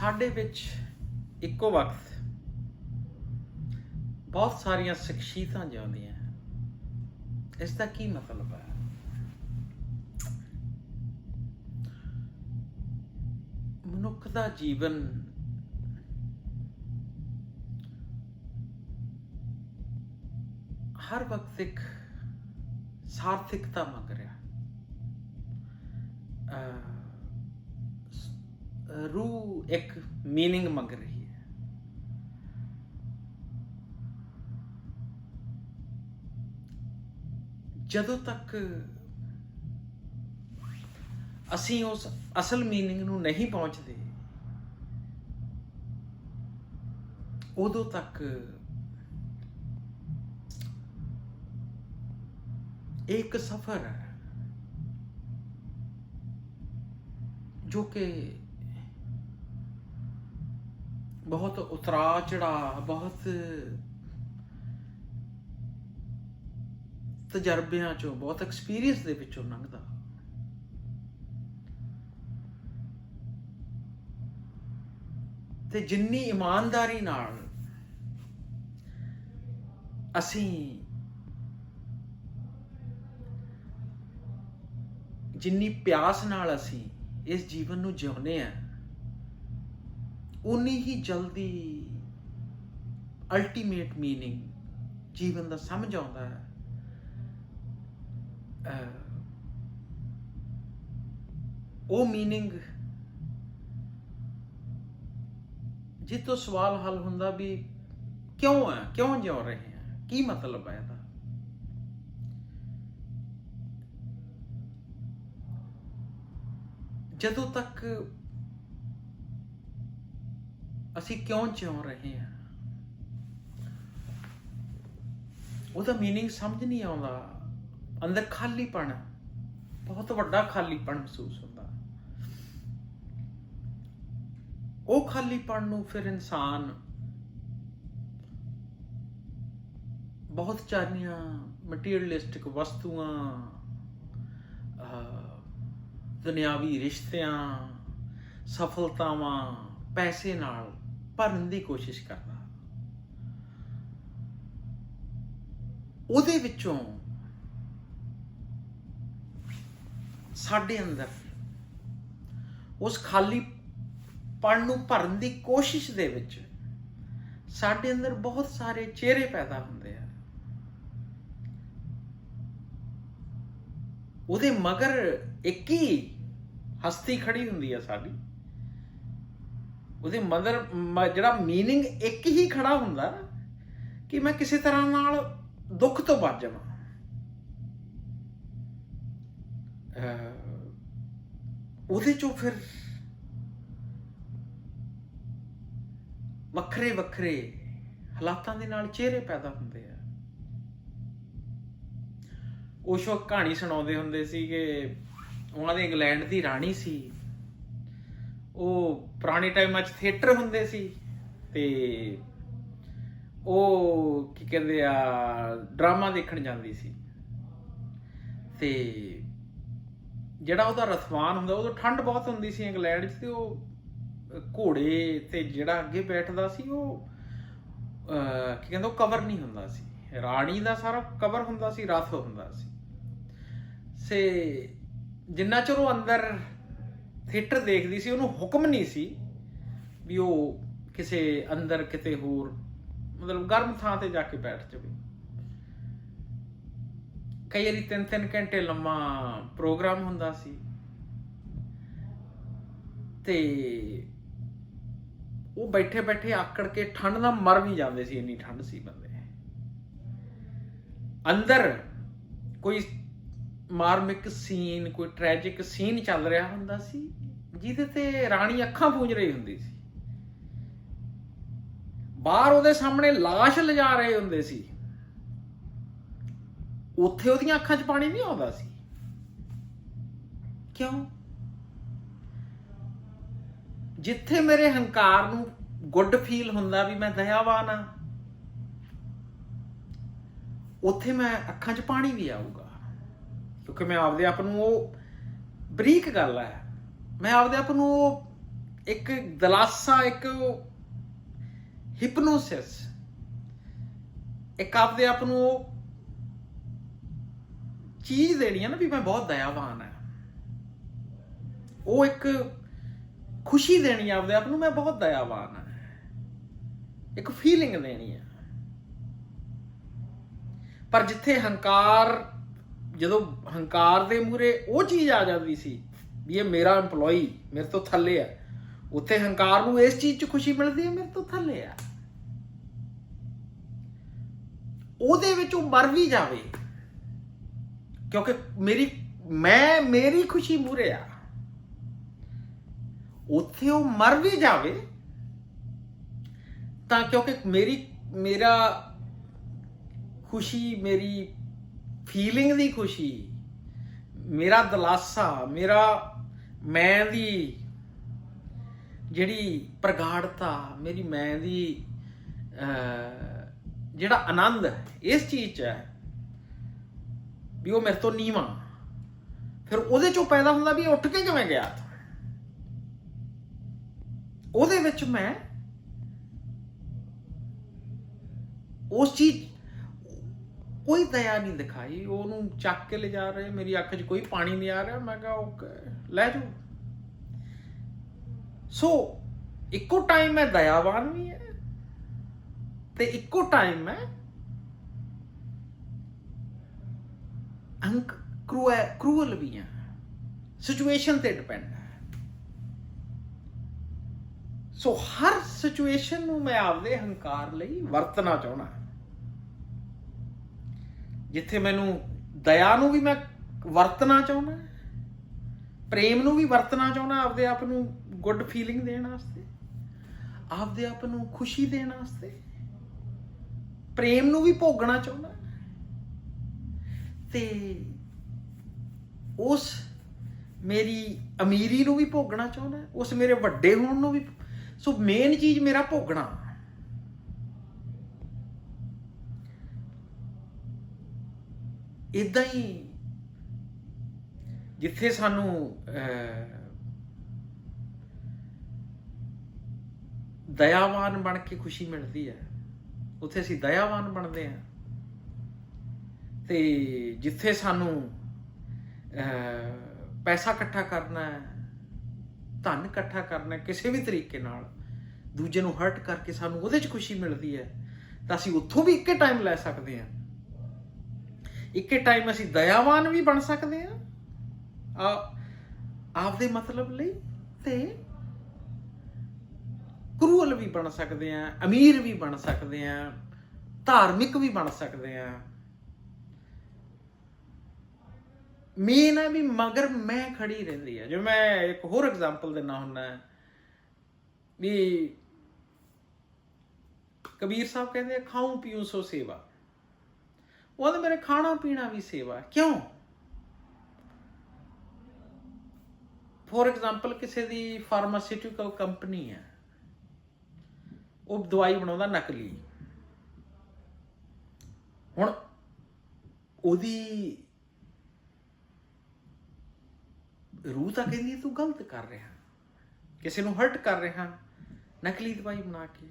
ਸਾਡੇ ਵਿੱਚ ਇੱਕੋ ਵਕਤ ਬਹੁਤ ਸਾਰੀਆਂ ਸ਼ਖਸੀਅਤਾਂ ਜਿਉਂਦੀਆਂ ਇਸ ਦਾ ਕੀ ਮਤਲਬ ਹੈ? ਮਨੁੱਖ ਦਾ ਜੀਵਨ ਹਰ ਵਕਤ ਇੱਕ ਸਾਰਥਿਕਤਾ ਮੰਗ ਰਿਹਾ। ਸ- ਰੂਹ ਇੱਕ मीनिंग ਮੰਗ ਰਹੀ ਹੈ ਜਦੋਂ ਤੱਕ ਅਸੀਂ ਉਸ ਅਸਲ मीनिंग ਨੂੰ ਨਹੀਂ ਪਹੁੰਚਦੇ ਉਦੋਂ ਤੱਕ ਇਹ ਇੱਕ ਸਫ਼ਰ ਹੈ ਜੋ ਕਿ ਬਹੁਤ ਉਤਰਾ ਚੜਾ ਬਹੁਤ ਤਜਰਬਿਆਂ ਚੋਂ, ਬਹੁਤ ਐਕਸਪੀਰੀਅੰਸ ਦੇ ਵਿੱਚੋਂ ਲੰਘਦਾ। ਤੇ ਜਿੰਨੀ ਇਮਾਨਦਾਰੀ ਨਾਲ ਅਸੀਂ ਜਿੰਨੀ ਪਿਆਸ ਨਾਲ ਅਸੀਂ ਇਸ ਜੀਵਨ ਨੂੰ ਜਿਉਂਦੇ ਆ ਉਨੀ ਹੀ ਜਲਦੀ ਅਲਟੀਮੇਟ मीनिंग ਜੀਵਨ ਦਾ ਸਮਝ ਆਉਂਦਾ ਹੈ ਅਹ, ਉਹ मीनिंग ਜਿਸ ਤੋਂ ਸਵਾਲ ਹੱਲ ਹੁੰਦਾ ਵੀ ਕਿਉਂ ਹੈ ਕਿਉਂ ਜਿਉ ਰਹੇ ਹਾਂ ਕੀ ਮਤਲਬ ਹੈ ਇਹਦਾ ਜਦੋਂ ਤੱਕ ਅਸੀਂ ਕਿਉਂ ਜਿਉ ਰਹੇ ਹਾਂ ਉਹਦਾ मीनिंग ਸਮਝ ਨਹੀਂ ਆਉਂਦਾ ਅੰਦਰ ਖਾਲੀਪਣ ਬਹੁਤ ਵੱਡਾ ਖਾਲੀਪਣ ਮਹਿਸੂਸ ਹੁੰਦਾ ਉਹ ਖਾਲੀਪਣ ਨੂੰ ਫਿਰ ਇਨਸਾਨ ਬਹੁਤ ਚਾਰੀਆਂ ਮਟੀਰੀਅਲਿਸਟਿਕ ਵਸਤੂਆਂ ਅਹ, ਦੁਨਿਆਵੀ ਰਿਸ਼ਤਿਆਂ ਸਫਲਤਾਵਾਂ ਪੈਸੇ ਨਾਲ ਭਰਨ ਦੀ ਕੋਸ਼ਿਸ਼ ਕਰਦਾ। ਉਹਦੇ ਵਿੱਚੋਂ ਸਾਡੇ ਅੰਦਰ ਉਸ ਖਾਲੀ ਪਣ ਨੂੰ ਭਰਨ ਦੀ ਕੋਸ਼ਿਸ਼ ਦੇ ਵਿੱਚ ਸਾਡੇ ਅੰਦਰ ਬਹੁਤ ਸਾਰੇ ਚਿਹਰੇ ਪੈਦਾ ਹੁੰਦੇ ਆ। ਉਹਦੇ ਮਗਰ ਇੱਕ ਹੀ ਹਸਤੀ ਖੜੀ ਹੁੰਦੀ ਆ ਸਾਡੀ। ਉਹਦੇ ਮਦਰ ਜਿਹੜਾ ਮੀਨਿੰਗ ਇੱਕ ਹੀ ਖੜਾ ਹੁੰਦਾ ਕਿ ਮੈਂ ਕਿਸੇ ਤਰ੍ਹਾਂ ਨਾਲ ਦੁੱਖ ਤੋਂ ਬਚ ਜਾਵਾਂ। ਉਹਦੇ ਚੋਂ ਫਿਰ ਵੱਖਰੇ ਵੱਖਰੇ ਹਾਲਾਤਾਂ ਦੇ ਨਾਲ ਚਿਹਰੇ ਪੈਦਾ ਹੁੰਦੇ ਆ। ਉਹ ਸ਼ੋ ਕਹਾਣੀ ਸੁਣਾਉਂਦੇ ਹੁੰਦੇ ਸੀ ਕਿ ਉਹਨਾਂ ਦੇ ਇੰਗਲੈਂਡ ਦੀ ਰਾਣੀ ਸੀ। ਉਹ ਪੁਰਾਣੇ ਟਾਈਮਾਂ 'ਚ ਥੀਏਟਰ ਹੁੰਦੇ ਸੀ ਤੇ ਉਹ ਕੀ ਕਹਿੰਦੇ ਆ, ਡਰਾਮਾ ਦੇਖਣ ਜਾਂਦੀ ਸੀ। ਤੇ ਜਿਹੜਾ ਉਹਦਾ ਰਸਵਾਨ ਹੁੰਦਾ, ਉਦੋਂ ਠੰਡ ਬਹੁਤ ਹੁੰਦੀ ਸੀ ਇੰਗਲੈਂਡ 'ਚ ਤੇ ਉਹ ਘੋੜੇ ਤੇ ਜਿਹੜਾ ਅੱਗੇ ਬੈਠਦਾ ਸੀ, ਉਹ ਕੀ ਕਹਿੰਦੇ, ਉਹ ਕਵਰ ਨਹੀਂ ਹੁੰਦਾ ਸੀ। ਰਾਣੀ ਦਾ ਸਾਰਾ ਕਵਰ ਹੁੰਦਾ ਸੀ, ਰਸ ਹੁੰਦਾ ਸੀ। ਸੇ ਜਿੰਨਾ ਚਿਰ ਉਹ ਅੰਦਰ ਥੀਏਟਰ ਦੇਖਦੀ ਸੀ, ਉਹਨੂੰ ਹੁਕਮ ਨਹੀਂ ਸੀ ਵੀ ਉਹ ਕਿਸੇ ਅੰਦਰ ਕਿਤੇ ਹੋਰ, ਮਤਲਬ ਗਰਮ ਥਾਂ ਤੇ ਜਾ ਕੇ ਬੈਠ ਜਾਵੇ। ਕਈ ਵਾਰੀ ਤਿੰਨ ਤਿੰਨ ਘੰਟੇ ਲੰਮਾ ਪ੍ਰੋਗਰਾਮ ਹੁੰਦਾ ਸੀ। ਤੇ ਉਹ ਬੈਠੇ ਬੈਠੇ ਆਕੜ ਕੇ ਠੰਡ ਨਾਲ ਮਰ ਵੀ ਜਾਂਦੇ ਸੀ, ਇੰਨੀ ਠੰਡ ਸੀ ਬੰਦੇ। ਅੰਦਰ ਕੋਈ ਮਾਰਮਿਕ ਸੀਨ, ਕੋਈ ਟ੍ਰੈਜਿਕ ਸੀਨ ਚੱਲ ਰਿਹਾ ਹੁੰਦਾ ਸੀ, ਜਿਹਦੇ ਤੇ ਰਾਣੀ ਅੱਖਾਂ ਪੂੰਝ ਰਹੀ ਹੁੰਦੀ ਸੀ। ਬਾਹਰ ਉਹਦੇ ਸਾਹਮਣੇ ਲਾਸ਼ ਲਿਜਾ ਰਹੇ ਹੁੰਦੇ ਸੀ। ਉੱਥੇ ਉਹਦੀਆਂ ਅੱਖਾਂ 'ਚ ਪਾਣੀ ਨਹੀਂ ਆਉਂਦਾ ਸੀ। ਕਿਉਂ? ਜਿੱਥੇ ਮੇਰੇ ਹੰਕਾਰ ਨੂੰ ਗੁੱਡ ਫੀਲ ਹੁੰਦਾ ਵੀ ਮੈਂ ਦਇਆਵਾਨ ਆ, ਉੱਥੇ ਮੈਂ ਅੱਖਾਂ 'ਚ ਪਾਣੀ ਵੀ ਆਊਗਾ। ਕਿਉਂਕਿ ਮੈਂ ਆਪਦੇ ਆਪ ਨੂੰ ਉਹ ਬਰੀਕ ਗੱਲ ਹੈ। ਮੈਂ ਆਪਦੇ ਆਪ ਨੂੰ ਉਹ ਇੱਕ ਦਲਾਸਾ, ਇੱਕ ਹਿਪਨੋਸਿਸ ਇੱਕ ਆਪਦੇ ਆਪ ਨੂੰ ਉਹ ਚੀਜ਼ ਦੇਣੀ ਹੈ ਨਾ ਵੀ ਮੈਂ ਬਹੁਤ ਦਇਆਵਾਨ ਹਾਂ। ਉਹ ਇੱਕ ਖੁਸ਼ੀ ਦੇਣੀ ਹੈ ਆਪਦੇ ਆਪ ਨੂੰ, ਮੈਂ ਬਹੁਤ ਦਇਆਵਾਨ ਹਾਂ। ਇੱਕ ਫੀਲਿੰਗ ਦੇਣੀ ਹੈ। ਪਰ ਜਿੱਥੇ ਹੰਕਾਰ ਜਦੋਂ ਹੰਕਾਰ ਦੇ ਮੂਰੇ ਉਹ ਚੀਜ਼ ਆ ਜਾਂਦੀ ਸੀ ਵੀ ਇਹ ਮੇਰਾ EMPLOYE ਮੇਰੇ ਤੋਂ ਥੱਲੇ ਆ। ਉੱਥੇ ਹੰਕਾਰ ਨੂੰ ਇਸ ਚੀਜ਼ 'ਚ ਖੁਸ਼ੀ ਮਿਲਦੀ ਹੈ, ਮੇਰੇ ਤੋਂ ਥੱਲੇ ਆ। ਉਹਦੇ ਵਿੱਚ ਉਹ ਮਰ ਵੀ ਜਾਵੇ। ਕਿਉਂਕਿ ਮੇਰੀ, ਮੈਂ ਮੇਰੀ ਖੁਸ਼ੀ ਮੂਰੇ ਆ। ਉੱਥੇ ਉਹ ਮਰ ਵੀ ਜਾਵੇ, ਤਾਂ ਕਿਉਂਕਿ ਮੇਰੀ, ਮੇਰਾ ਖੁਸ਼ੀ, ਮੇਰੀ ਫੀਲਿੰਗ ਦੀ ਖੁਸ਼ੀ, ਮੇਰਾ ਦਲਾਸਾ, ਮੇਰਾ, ਮੈਂ ਦੀ ਜਿਹੜੀ ਪ੍ਰਗਾੜਤਾ, ਮੇਰੀ ਮੈਂ ਦੀ ਜਿਹੜਾ ਆਨੰਦ ਇਸ ਚੀਜ਼ 'ਚ ਹੈ ਵੀ ਉਹ ਮੇਰੇ ਤੋਂ ਨੀਵਾਂ। ਫਿਰ ਉਹਦੇ ਚੋਂ ਪੈਦਾ ਹੁੰਦਾ ਵੀ ਉੱਠ ਕੇ ਕਿਵੇਂ ਗਿਆ? ਉਹਦੇ ਵਿੱਚ ਮੈਂ ਉਸ ਚੀਜ਼ ਕੋਈ ਦਇਆ ਨਹੀਂ ਦਿਖਾਈ। ਉਹਨੂੰ ਚੱਕ ਕੇ ਲੈ ਜਾ ਰਹੇ। ਮੇਰੀ ਅੱਖ 'ਚ ਕੋਈ ਪਾਣੀ ਨਹੀਂ ਆ ਰਿਹਾ। ਮੈਂ ਕਿਹਾ, ਓਕੇ, ਲੈ ਜਾਓ। ਸੋ ਇੱਕੋ ਟਾਈਮ ਮੈਂ ਦਇਆਵਾਨ ਵੀ ਹੈ ਤੇ ਇੱਕੋ ਟਾਈਮ ਮੈਂ ਅੰਕ ਕਰੂਅਲ ਵੀ ਹੈ। ਸਿਚੁਏਸ਼ਨ ਤੇ ਡਿਪੈਂਡ ਹੈ। ਸੋ ਹਰ ਸਿਚੁਏਸ਼ਨ ਨੂੰ ਮੈਂ ਆਪਦੇ ਹੰਕਾਰ ਲਈ ਵਰਤਣਾ ਚਾਹਣਾ ਜਿੱਥੇ ਮੈਨੂੰ ਦਇਆ ਨੂੰ ਵੀ ਮੈਂ ਵਰਤਣਾ ਚਾਹੁੰਦਾ, ਪ੍ਰੇਮ ਨੂੰ ਵੀ ਵਰਤਣਾ ਚਾਹੁੰਦਾ, ਆਪਦੇ ਆਪ ਨੂੰ ਗੁੱਡ ਫੀਲਿੰਗ ਦੇਣ ਵਾਸਤੇ, ਆਪਦੇ ਆਪ ਨੂੰ ਖੁਸ਼ੀ ਦੇਣ ਵਾਸਤੇ, ਪ੍ਰੇਮ ਨੂੰ ਵੀ ਭੋਗਣਾ ਚਾਹੁੰਦਾ। ਤੇ ਉਸ ਮੇਰੀ ਅਮੀਰੀ ਨੂੰ ਵੀ ਭੋਗਣਾ ਚਾਹੁੰਦਾ, ਉਸ ਮੇਰੇ ਵੱਡੇ ਹੋਣ ਨੂੰ ਵੀ, ਸੋ ਮੇਨ ਚੀਜ਼ ਮੇਰਾ ਭੋਗਣਾ। ਇਦਾਂ ਹੀ ਜਿੱਥੇ ਸਾਨੂੰ ਦਇਆਵਾਨ ਬਣ ਕੇ ਖੁਸ਼ੀ ਮਿਲਦੀ ਹੈ, ਉੱਥੇ ਅਸੀਂ ਦਇਆਵਾਨ ਬਣਦੇ ਹਾਂ। ਤੇ ਜਿੱਥੇ ਸਾਨੂੰ ਪੈਸਾ ਇਕੱਠਾ ਕਰਨਾ ਹੈ, ਧਨ ਇਕੱਠਾ ਕਰਨਾ ਕਿਸੇ ਵੀ ਤਰੀਕੇ ਨਾਲ ਦੂਜੇ ਨੂੰ ਹਰਟ ਕਰਕੇ ਸਾਨੂੰ ਉਹਦੇ 'ਚ ਖੁਸ਼ੀ ਮਿਲਦੀ ਹੈ, ਤਾਂ ਅਸੀਂ ਉੱਥੋਂ ਵੀ ਇੱਕੇ ਟਾਈਮ ਲੈ ਸਕਦੇ ਹਾਂ। ਇੱਕੇ ਟਾਈਮ ਅਸੀਂ ਦਇਆਵਾਨ ਵੀ ਬਣ ਸਕਦੇ ਹਾਂ। ਆ ਆਪਦੇ ਮਤਲਬ ਲਈ ਤੇ ਕਰੂਅਲ ਵੀ ਬਣ ਸਕਦੇ ਆ ਅਮੀਰ ਵੀ ਬਣ ਸਕਦੇ ਆ ਧਾਰਮਿਕ ਵੀ ਬਣ ਸਕਦੇ ਆ ਮੇਨ ਆ ਵੀ ਮਗਰ ਮੈਂ ਖੜੀ ਰਹਿੰਦੀ ਹੈ। ਜੋ ਮੈਂ ਇੱਕ ਹੋਰ ਐਗਜ਼ਾਮਪਲ ਦੇਣਾ ਹੁੰਦਾ ਵੀ ਕਬੀਰ ਸਾਹਿਬ ਕਹਿੰਦੇ ਆ, ਖਾਉ ਪੀਉ ਸੋ ਸੇਵਾ। ਉਹਦੇ ਮੇਰੇ ਖਾਣਾ ਪੀਣਾ ਵੀ ਸੇਵਾ ਕਿਉਂ? ਫੋਰ ਐਗਜ਼ਾਮਪਲ ਕਿਸੇ ਦੀ ਫਾਰਮਾਸਿਊਟੀਕਲ ਕੰਪਨੀ ਹੈ। ਉਹ ਦਵਾਈ ਬਣਾਉਂਦਾ ਨਕਲੀ। ਹੁਣ ਉਹਦੀ ਰੂਹ ਤਾਂ ਕਹਿੰਦੀ ਤੂੰ ਗਲਤ ਕਰ ਰਿਹਾ ਕਿਸੇ ਨੂੰ ਹਰਟ ਕਰ ਰਿਹਾ ਨਕਲੀ ਦਵਾਈ ਬਣਾ ਕੇ।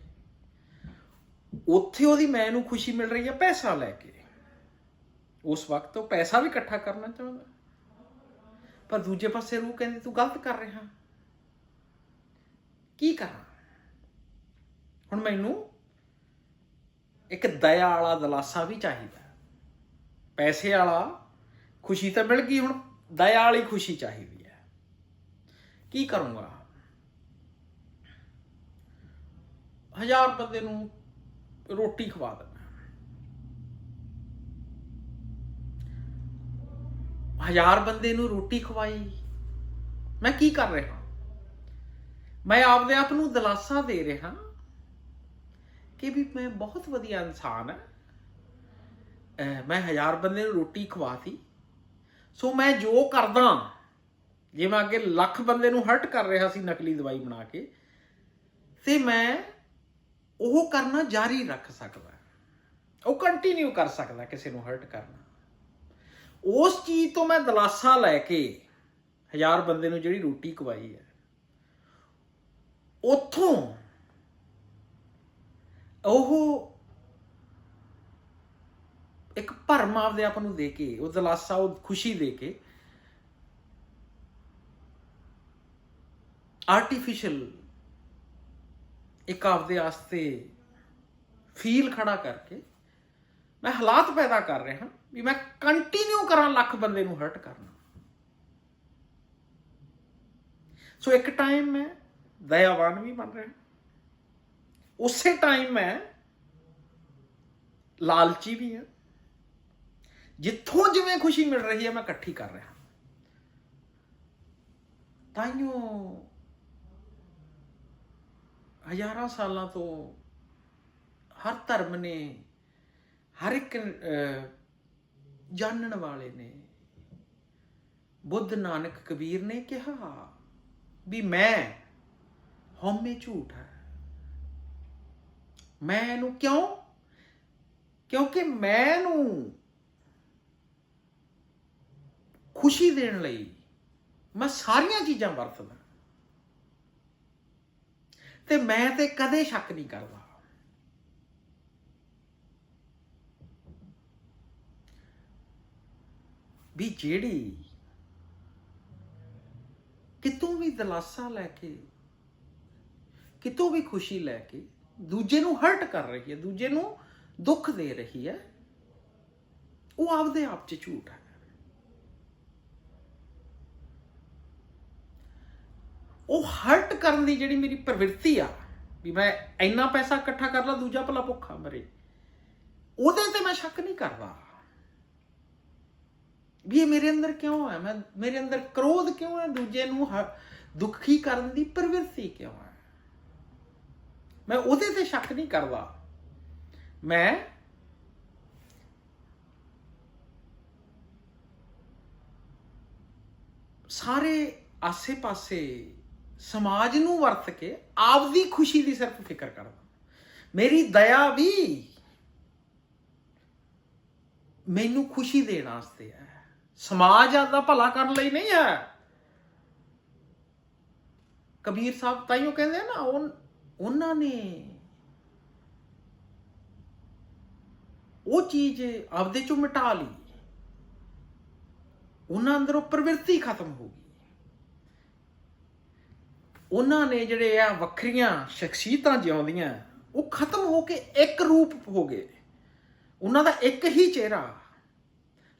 ਉੱਥੇ ਉਹਦੀ ਮੈਂ ਨੂੰ ਖੁਸ਼ੀ ਮਿਲ ਰਹੀ ਹੈ, ਪੈਸਾ ਲੈ ਕੇ। ਉਸ ਵਕਤ ਉਹ ਪੈਸਾ ਵੀ ਇਕੱਠਾ ਕਰਨਾ ਚਾਹੁੰਦਾ। ਪਰ ਦੂਜੇ ਪਾਸੇ ਰੂਹ ਕਹਿੰਦੀ, ਤੂੰ ਗਲਤ ਕਰ ਰਿਹਾ। ਕੀ ਕਰਾਂ? ਹੁਣ ਮੈਨੂੰ ਇੱਕ ਦਇਆ ਵਾਲਾ ਦਲਾਸਾ ਵੀ ਚਾਹੀਦਾ। ਪੈਸੇ ਵਾਲਾ ਖੁਸ਼ੀ ਤਾਂ ਮਿਲ ਗਈ, ਹੁਣ ਦਇਆ ਵਾਲੀ ਖੁਸ਼ੀ ਚਾਹੀਦੀ ਹੈ। ਕੀ ਕਰੂੰਗਾ? ਹਜ਼ਾਰ ਬੰਦੇ ਨੂੰ ਰੋਟੀ ਖਵਾ ਦੇ ਹਜ਼ਾਰ ਬੰਦੇ ਨੂੰ ਰੋਟੀ ਖਵਾਈ। ਮੈਂ ਕੀ ਕਰ ਰਿਹਾ? ਮੈਂ ਆਪਦੇ ਆਪ ਨੂੰ ਦਿਲਾਸਾ ਦੇ ਰਿਹਾ ਕਿ ਵੀ ਮੈਂ ਬਹੁਤ ਵਧੀਆ ਇਨਸਾਨ ਹਾਂ। ਮੈਂ ਹਜ਼ਾਰ ਬੰਦੇ ਨੂੰ ਰੋਟੀ ਖਵਾਤੀ। ਸੋ ਮੈਂ ਜੋ ਕਰਦਾ, ਜੇ ਮੈਂ ਅੱਗੇ ਲੱਖ ਬੰਦੇ ਨੂੰ ਹਰਟ ਕਰ ਰਿਹਾ ਸੀ ਨਕਲੀ ਦਵਾਈ ਬਣਾ ਕੇ, ਤੇ ਮੈਂ ਉਹ ਕਰਨਾ ਜਾਰੀ ਰੱਖ ਸਕਦਾ। ਉਹ ਕੰਟੀਨਿਊ ਕਰ ਸਕਦਾ ਕਿਸੇ ਨੂੰ ਹਰਟ ਕਰਨਾ ਉਸ ਚੀਜ਼ ਤੋਂ ਮੈਂ ਦਲਾਸਾ ਲੈ ਕੇ ਹਜ਼ਾਰ ਬੰਦੇ ਨੂੰ ਜਿਹੜੀ ਰੋਟੀ ਖਵਾਈ ਹੈ, ਉਥੋਂ ਉਹ ਇੱਕ ਭਰਮ ਆਪਦੇ ਆਪ ਨੂੰ ਦੇ ਕੇ, ਉਹ ਦਲਾਸਾ ਉਹ ਖੁਸ਼ੀ ਦੇ ਕੇ ਆਰਟੀਫੀਸ਼ੀਅਲ ਇੱਕ ਆਪਦੇ ਆਸਤੇ ਫੀਲ ਖੜਾ ਕਰਕੇ ਮੈਂ ਹਾਲਾਤ ਪੈਦਾ ਕਰ ਰਿਹਾ ਵੀ ਮੈਂ ਕੰਟੀਨਿਊ ਕਰਾਂ ਲੱਖ ਬੰਦੇ ਨੂੰ ਹਰਟ ਕਰਨਾ। ਸੋ ਇੱਕ ਟਾਈਮ ਮੈਂ ਦਇਆਵਾਨ ਵੀ ਬਣ ਰਿਹਾ। ਉਸੇ ਟਾਈਮ ਮੈਂ ਲਾਲਚੀ ਵੀ ਹਾਂ। ਜਿੱਥੋਂ ਜਿਵੇਂ ਖੁਸ਼ੀ ਮਿਲ ਰਹੀ ਹੈ, ਮੈਂ ਇਕੱਠੀ ਕਰ ਰਿਹਾ। ਤਾਈਓ, ਹਜ਼ਾਰਾਂ ਸਾਲਾਂ ਤੋਂ ਹਰ ਧਰਮ ਨੇ, ਹਰ ਇੱਕ ਜਾਣਨ ਵਾਲੇ ਨੇ। ਬੁੱਧ ਨਾਨਕ ਕਬੀਰ ਨੇ ਕਿਹਾ ਵੀ ਮੈਂ ਹਉਮੈ ਝੂਠ ਹੈ। ਮੈਂ ਇਹਨੂੰ ਕਿਉਂ? ਕਿਉਂਕਿ ਮੈਂ ਨੂੰ ਖੁਸ਼ੀ ਦੇਣ ਲਈ ਮੈਂ ਸਾਰੀਆਂ ਚੀਜ਼ਾਂ ਵਰਤਦਾ। ਤੇ ਮੈਂ ਤੇ ਕਦੇ ਸ਼ੱਕ ਨਹੀਂ ਕਰਦਾ। ਵੀ ਜਿਹੜੀ ਕਿਤੋਂ ਵੀ ਦਲਾਸਾ ਲੈ ਕੇ, ਕਿਤੋਂ ਵੀ ਖੁਸ਼ੀ ਲੈ ਕੇ ਦੂਜੇ ਨੂੰ ਹਰਟ ਕਰ ਰਹੀ ਹੈ, ਦੂਜੇ ਨੂੰ ਦੁੱਖ ਦੇ ਰਹੀ ਹੈ, ਉਹ ਆਪਦੇ ਆਪ 'ਚ ਝੂਠ ਹੈ। ਉਹ ਹਰਟ ਕਰਨ ਦੀ ਜਿਹੜੀ ਮੇਰੀ ਪ੍ਰਵਿਰਤੀ ਆ, ਵੀ ਮੈਂ ਇੰਨਾ ਪੈਸਾ ਇਕੱਠਾ ਕਰ ਲਾ, ਦੂਜਾ ਭਲਾ ਭੁੱਖਾ ਮਰੇ, ਉਹਦੇ ਤੇ ਮੈਂ ਸ਼ੱਕ ਨਹੀਂ ਕਰਦਾ। ਵੀ ਇਹ ਮੇਰੇ ਅੰਦਰ ਕਿਉਂ ਹੈ? ਮੈਂ ਮੇਰੇ ਅੰਦਰ ਕ੍ਰੋਧ ਕਿਉਂ ਹੈ? ਦੂਜੇ ਨੂੰ ਹ- ਦੁਖੀ ਕਰਨ ਦੀ ਪ੍ਰਵਿਰਤੀ ਕਿਉਂ ਹੈ? ਮੈਂ ਉਹਦੇ ਤੇ ਸ਼ੱਕ ਨਹੀਂ ਕਰਦਾ। ਮੈਂ ਸਾਰੇ ਆਸੇ-ਪਾਸੇ ਸਮਾਜ ਨੂੰ ਵਰਤ ਕੇ ਆਪਦੀ ਖੁਸ਼ੀ ਦੀ ਸਿਰਫ ਫਿਕਰ ਕਰਦਾ। ਮੇਰੀ ਦਇਆ ਵੀ ਮੈਨੂੰ ਖੁਸ਼ੀ ਦੇਣ ਵਾਸਤੇ ਹੈ। ਸਮਾਜ ਦਾ ਭਲਾ ਕਰਨ ਲਈ ਨਹੀਂ ਹੈ। ਕਬੀਰ ਸਾਹਿਬ ਤਾਈਓ ਕਹਿੰਦੇ ਨਾ, ਉਹ, ਉਹਨਾਂ ਨੇ ਉਹ ਚੀਜ਼ ਆਪਦੇ ਚੋਂ ਮਿਟਾ ਲਈ। ਉਹਨਾਂ ਅੰਦਰੋਂ ਪ੍ਰਵਿਰਤੀ ਖਤਮ ਹੋ ਗਈ। ਉਹਨਾਂ ਨੇ ਜਿਹੜੇ ਆ ਵੱਖਰੀਆਂ ਸ਼ਖਸੀਅਤਾਂ ਜਿਉਂਦੀਆਂ, ਉਹ ਖਤਮ ਹੋ ਕੇ ਇੱਕ ਰੂਪ ਹੋ ਗਏ। ਉਹਨਾਂ ਦਾ ਇੱਕ ਹੀ ਚਿਹਰਾ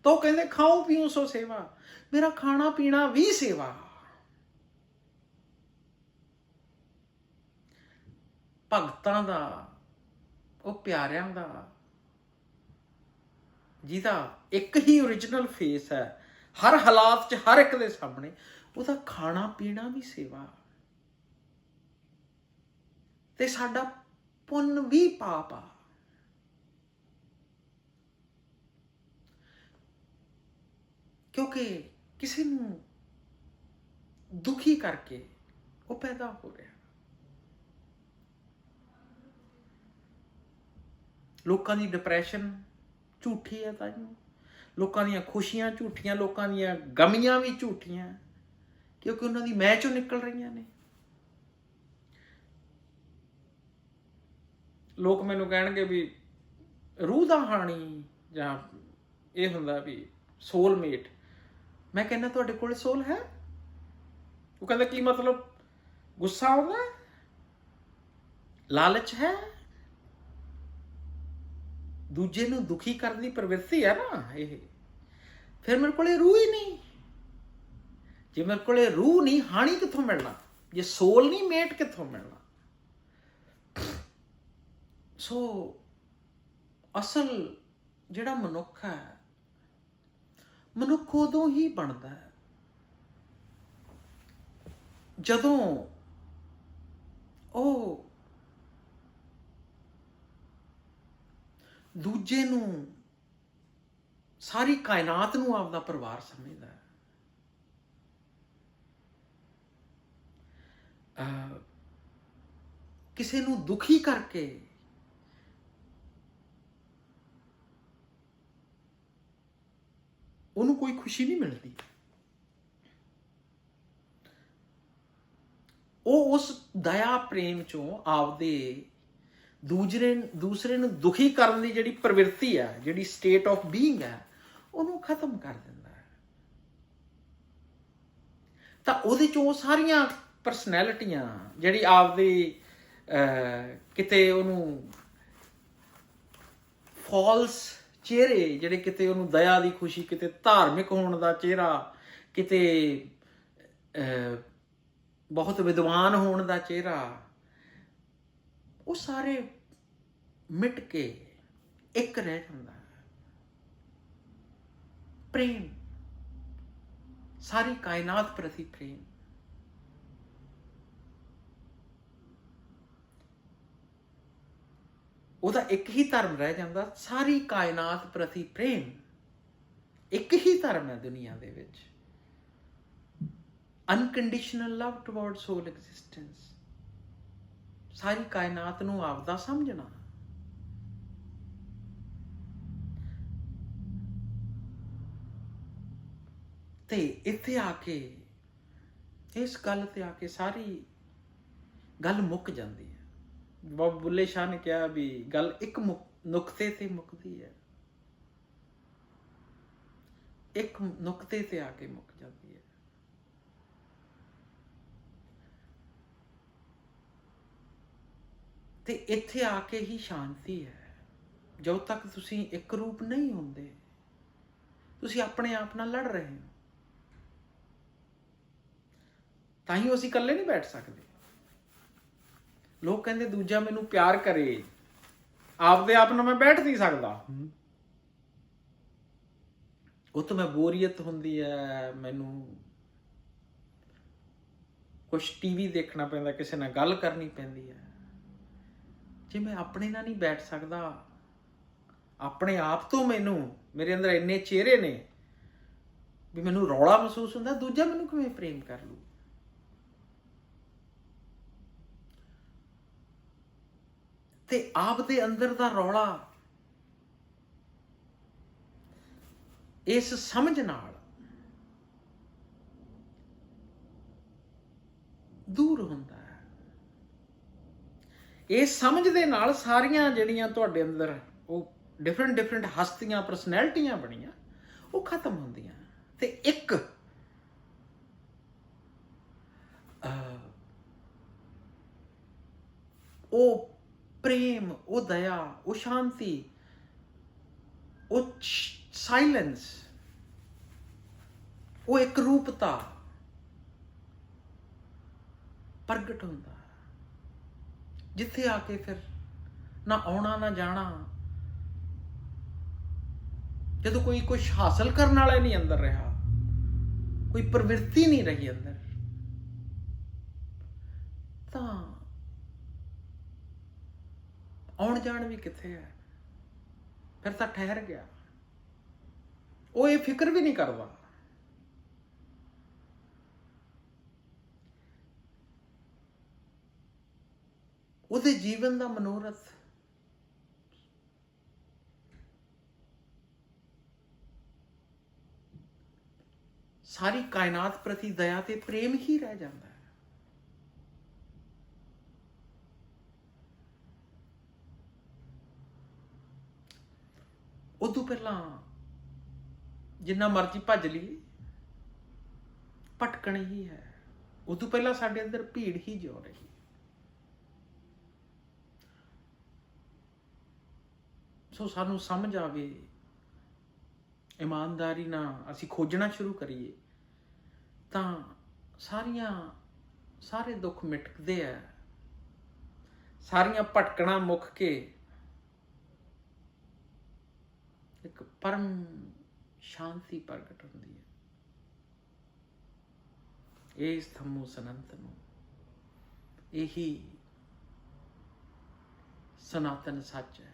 ਤਾਂ ਉਹ ਕਹਿੰਦੇ ਖਾਓ, ਪੀਓ, ਸੋ ਸੇਵਾ। ਮੇਰਾ ਖਾਣਾ, ਪੀਣਾ ਵੀ ਸੇਵਾ। ਭਗਤਾਂ ਦਾ, ਉਹ ਪਿਆਰਿਆਂ ਦਾ, ਜਿਹਦਾ ਇੱਕ ਹੀ origignal ਫੇਸ ਹੈ, ਹਰ ਹਾਲਾਤ 'ਚ ਹਰ ਇੱਕ ਦੇ ਸਾਹਮਣੇ, ਉਹਦਾ ਖਾਣਾ, ਪੀਣਾ ਵੀ ਸੇਵਾ। ਤੇ ਸਾਡਾ ਪੁੰਨ ਵੀ ਪਾਪ ਆ। ਕਿਉਂਕਿ ਕਿਸੇ ਨੂੰ ਦੁਖੀ ਕਰਕੇ ਉਹ ਪੈਦਾ ਹੋ ਰਿਹਾ। ਲੋਕਾਂ ਦੀ ਡਿਪਰੈਸ਼ਨ ਝੂਠੀ ਹੈ ਤਾਂ ਲੋਕਾਂ ਦੀਆਂ ਖੁਸ਼ੀਆਂ ਝੂਠੀਆਂ, ਲੋਕਾਂ ਦੀਆਂ ਗਮੀਆਂ ਵੀ ਝੂਠੀਆਂ, ਕਿਉਂਕਿ ਉਹਨਾਂ ਦੀ ਮੈਂ ਚੋਂ ਨਿਕਲ ਰਹੀਆਂ ਨੇ। ਲੋਕ ਮੈਨੂੰ ਕਹਿਣਗੇ ਵੀ ਰੂਹ ਦਾ ਹਾਣੀ ਜਾਂ ਇਹ ਹੁੰਦਾ ਵੀ ਸੋਲਮੇਟ ਮੈਂ ਕਹਿੰਦਾ ਤੁਹਾਡੇ ਕੋਲ ਸੋਲ ਹੈ? ਉਹ ਕਹਿੰਦਾ ਕੀ ਮਤਲਬ? ਗੁੱਸਾ ਆਉਂਦਾ? ਲਾਲਚ ਹੈ? ਦੂਜੇ ਨੂੰ ਦੁਖੀ ਕਰਨ ਦੀ ਪ੍ਰਵਿਰਤੀ ਹੈ ਨਾ ਇਹ। ਫਿਰ ਮੇਰੇ ਕੋਲੇ ਰੂਹ ਹੀ ਨਹੀਂ। ਜੇ ਮੇਰੇ ਕੋਲੇ ਰੂਹ ਨਹੀਂ ਹਾਣੀ ਕਿੱਥੋਂ ਮਿਲਣਾ? ਜੇ ਸੋਲ ਨਹੀਂ ਮੇਟ ਕਿੱਥੋਂ ਮਿਲਣਾ? ਸੋ ਅਸਲ ਜਿਹੜਾ ਮਨੁੱਖ ਹੈ ਮਨੁੱਖ ਉਦੋਂ ਹੀ ਬਣਦਾ ਹੈ। ਜਦੋਂ ਉਹ ਦੂਜੇ ਨੂੰ ਸਾਰੀ ਕਾਇਨਾਤ ਨੂੰ ਆਪਦਾ ਪਰਿਵਾਰ ਸਮਝਦਾ ਹੈ। ਕਿਸੇ ਨੂੰ ਦੁਖੀ ਕਰਕੇ ਉਹਨੂੰ ਕੋਈ ਖੁਸ਼ੀ ਨਹੀਂ ਮਿਲਦੀ। ਉਹ ਉਸ ਦਇਆ ਪ੍ਰੇਮ ਚੋਂ ਆਪਦੇ ਦੂਜਰੇ, ਦੂਸਰੇ ਨੂੰ ਦੁਖੀ ਕਰਨ ਦੀ ਜਿਹੜੀ ਪ੍ਰਵਿਰਤੀ ਹੈ ਜਿਹੜੀ ਸਟੇਟ ਆਫ ਬੀਇੰਗ ਹੈ ਉਹਨੂੰ ਖਤਮ ਕਰ ਦਿੰਦਾ ਹੈ। ਤਾਂ ਉਹਦੇ ਚੋਂ ਉਹ ਸਾਰੀਆਂ ਪਰਸਨੈਲਿਟੀਆਂ ਜਿਹੜੀ ਆਪਦੀ ਕਿਤੇ ਉਹਨੂੰ ਫਾਲਸ ਚਿਹਰੇ, ਜਿਹੜੇ ਕਿਤੇ ਉਹਨੂੰ ਦਇਆ ਦੀ ਖੁਸ਼ੀ, ਕਿਤੇ ਧਾਰਮਿਕ ਹੋਣ ਦਾ ਚਿਹਰਾ, ਕਿਤੇ ਬਹੁਤ ਵਿਦਵਾਨ ਹੋਣ ਦਾ ਚਿਹਰਾ, ਉਹ ਸਾਰੇ ਮਿਟ ਕੇ ਇੱਕ ਰਹਿ ਜਾਂਦਾ ਹੈ। ਪ੍ਰੇਮ, ਸਾਰੀ ਕਾਇਨਾਤ ਪ੍ਰਤੀ ਪ੍ਰੇਮ। ਉਹਦਾ ਇੱਕ ਹੀ ਧਰਮ ਰਹਿ ਜਾਂਦਾ, ਸਾਰੀ ਕਾਇਨਾਤ ਪ੍ਰਤੀ ਪ੍ਰੇਮ। ਇੱਕ ਹੀ ਧਰਮ ਹੈ ਦੁਨੀਆ ਦੇ ਵਿੱਚ। Unconditional love towards soul existence ਸਾਰੀ ਕਾਇਨਾਤ ਨੂੰ ਆਪਦਾ ਸਮਝਣਾ। ਤੇ ਇੱਥੇ ਆ ਕੇ, ਇਸ ਗੱਲ ਤੇ ਆ ਕੇ ਸਾਰੀ ਗੱਲ ਮੁੱਕ ਜਾਂਦੀ ਹੈ। ਬਾਬ ਬੁੱਲੇ ਸ਼ਾਹ ਨੇ ਕਿਹਾ ਵੀ ਗੱਲ ਇੱਕ ਮੁਕ- ਨੁਕਤੇ ਤੇ ਮੁੱਕਦੀ ਹੈ। ਇੱਕ ਨੁਕਤੇ ਤੇ ਆ ਕੇ ਮੁੱਕ ਜਾਂਦੀ ਹੈ। ਤੇ ਇੱਥੇ ਆ ਕੇ ਹੀ ਸ਼ਾਂਤੀ ਹੈ। ਜਦੋਂ ਤੱਕ ਤੁਸੀਂ ਇੱਕ ਰੂਪ ਨਹੀਂ ਹੁੰਦੇ, ਤੁਸੀਂ ਆਪਣੇ ਆਪ ਨਾਲ ਲੜ ਰਹੇ ਹੋ। ਤਾਂ ਹੀ ਅਸੀਂ ਇਕੱਲੇ ਨਹੀਂ ਬੈਠ ਸਕਦੇ। ਲੋਕ ਕਹਿੰਦੇ ਦੂਜਾ ਮੈਨੂੰ ਪਿਆਰ ਕਰੇ। ਆਪਦੇ ਆਪ ਨਾਲ ਮੈਂ ਬੈਠ ਨਹੀਂ ਸਕਦਾ। ਉਹ ਤੋਂ ਮੈਂ ਬੋਰੀਅਤ ਹੁੰਦੀ ਹੈ, ਮੈਨੂੰ ਕੁਝ ਟੀਵੀ ਦੇਖਣਾ ਪੈਂਦਾ, ਕਿਸੇ ਨਾਲ ਗੱਲ ਕਰਨੀ ਪੈਂਦੀ ਹੈ। ਜੇ ਮੈਂ ਆਪਣੇ ਨਾਲ ਨਹੀਂ ਬੈਠ ਸਕਦਾ, ਆਪਣੇ ਆਪ ਤੋਂ ਮੈਨੂੰ, ਮੇਰੇ ਅੰਦਰ ਇੰਨੇ ਚਿਹਰੇ ਨੇ, ਵੀ ਮੈਨੂੰ ਰੌਲਾ ਮਹਿਸੂਸ ਹੁੰਦਾ, ਦੂਜਾ ਮੈਨੂੰ ਕਿਵੇਂ ਪ੍ਰੇਮ ਕਰ ਲੂ? ਤੇ ਆਪ ਦੇ ਅੰਦਰ ਦਾ ਰੌਲਾ। ਇਸ ਸਮਝ ਨਾਲ ਦੂਰ ਹੁੰਦਾ ਹੈ। ਇਸ ਸਮਝ ਦੇ ਨਾਲ ਸਾਰੀਆਂ ਜਿਹੜੀਆਂ ਤੁਹਾਡੇ ਅੰਦਰ ਉਹ ਡਿਫਰੈਂਟ ਡਿਫਰੈਂਟ ਹਸਤੀਆਂ ਪਰਸਨੈਲਿਟੀਆਂ ਬਣੀਆਂ, ਉਹ ਖਤਮ ਹੁੰਦੀਆਂ। ਤੇ ਇੱਕ ਉਹ ਪ੍ਰੇਮ ਉਹ ਦਇਆ ਉਹ ਸ਼ਾਂਤੀ ਉਹ ਸਾਇਲੈਂਸ ਉਹ ਇੱਕ ਰੂਪਤਾ ਪ੍ਰਗਟ ਹੁੰਦਾ ਹੈ। ਜਿੱਥੇ ਆ ਕੇ ਫਿਰ ਨਾ ਆਉਣਾ ਨਾ ਜਾਣਾ ਜਦੋਂ ਕੋਈ ਕੁਝ ਹਾਸਲ ਕਰਨ ਵਾਲਾ ਨਹੀਂ ਅੰਦਰ ਰਿਹਾ ਕੋਈ ਪ੍ਰਵਿਰਤੀ ਨਹੀਂ ਰਹੀ ਅੰਦਰ ਤਾਂ ਆਉਣ ਜਾਣ ਵੀ ਕਿੱਥੇ ਹੈ? ਫਿਰ ਤਾਂ ਠਹਿਰ ਗਿਆ। ਉਹ ਇਹ ਫਿਕਰ ਵੀ ਨਹੀਂ ਕਰਦਾ। ਉਹਦੇ ਜੀਵਨ ਦਾ ਮਨੋਰਥ। ਸਾਰੀ ਕਾਇਨਾਤ ਪ੍ਰਤੀ ਦਇਆ ਤੇ ਪ੍ਰੇਮ ਹੀ ਰਹਿ ਜਾਂਦਾ ਹੈ। ਉਦੋਂ ਪਹਿਲਾਂ ਜਿੰਨਾ ਮਰਜ਼ੀ ਭੱਜ ਲਈਏ, ਭਟਕਣ ਹੀ ਹੈ। ਉਦੋਂ ਪਹਿਲਾਂ ਸਾਡੇ ਅੰਦਰ ਭੀੜ ਹੀ ਜੋ ਰਹੀ ਸੋ ਸਾਨੂੰ ਸਮਝ ਆਵੇ, ਇਮਾਨਦਾਰੀ ਨਾਲ ਅਸੀਂ ਖੋਜਣਾ ਸ਼ੁਰੂ ਕਰੀਏ, ਤਾਂ ਸਾਰੀਆਂ, ਸਾਰੇ ਦੁੱਖ ਮਿਟਦੇ ਆ। ਸਾਰੀਆਂ ਭਟਕਣਾ ਮੁੱਕ ਕੇ ਪਰਮ ਸ਼ਾਂਤੀ ਪ੍ਰਗਟ ਹੁੰਦੀ ਹੈ। ਇਹ ਥਮੂ ਸਨੰਤ ਨੂੰ ਇਹੀ ਸਨਾਤਨ ਸੱਚ ਹੈ।